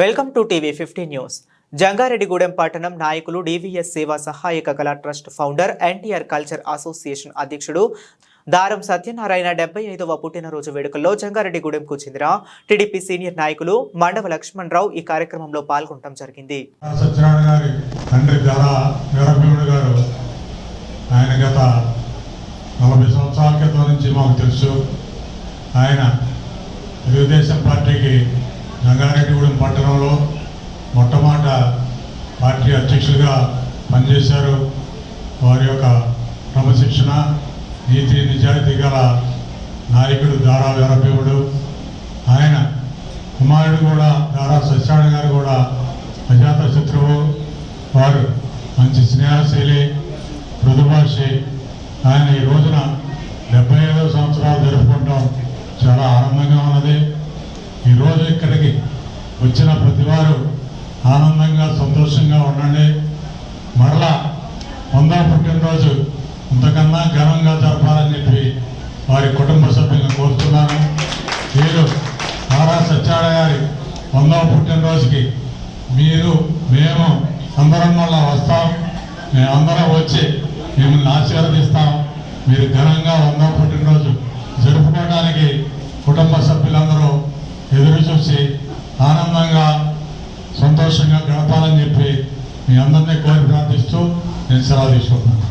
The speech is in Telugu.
Welcome to TV fifty news. Jangareddygudem పట్టణం నాయకులు డివిఎస్ సేవా సహాయక కళా trust founder NTR culture association అధ్యక్షుడు దారం సత్యనారాయణ డెబ్బై ఐదవ పుట్టినరోజు వేడుకల్లో జంగారెడ్డిగూడెంకు చెందిన టీడీపీ సీనియర్ నాయకులు మండవ లక్ష్మణ్ రావు ఈ కార్యక్రమంలో పాల్గొనడం జరిగింది. ఆయన గత నలభై సంవత్సరాల క్రితం నుంచి మాకు తెలుసు. ఆయన తెలుగుదేశం పార్టీకి రంగారెడ్డిగూడెం పార్టీ అధ్యక్షులుగా పనిచేశారు. వారి యొక్క క్రమశిక్షణ నీతి నిజాయితీ గల నాయకుడు దారా వీరభీముడు. ఆయన కుమారుడు కూడా దారా సత్యనారాయణ గారు కూడా అజాత శత్రువు. వారు మంచి స్నేహశైలి మృదుభాషి ఆయన ఈ రోజున డెబ్బై ఐదో సంవత్సరాలు జరుపుకుంటాం. చాలా ఆనందంగా ఉన్నది. ఈరోజు ఇక్కడికి వచ్చిన ప్రతి వారు ఆనందంగా సంతోషంగా ఉండండి. మరలా వందా పుట్టినరోజు ఇంతకన్నా ఘనంగా జరపాలని చెప్పి వారి కుటుంబ సభ్యులను కోరుతున్నాను. వీరు నారా సత్యాలయారి గారి వందవ పుట్టినరోజుకి మీరు మేము అందరం మళ్ళా వస్తాం. మేమందరం వచ్చి మిమ్మల్ని ఆశీర్వదిస్తాం. మీరు ఘనంగా వందవ పుట్టినరోజు జరుపుకోవడానికి కుటుంబ సభ్యులందరూ ఎదురు చూసి ఆనందంగా సంతోషంగా గడపాలని చెప్పి మీ అందరినీ కోరి ప్రార్థిస్తూ నేను సెలవు తీసుకుంటున్నాను.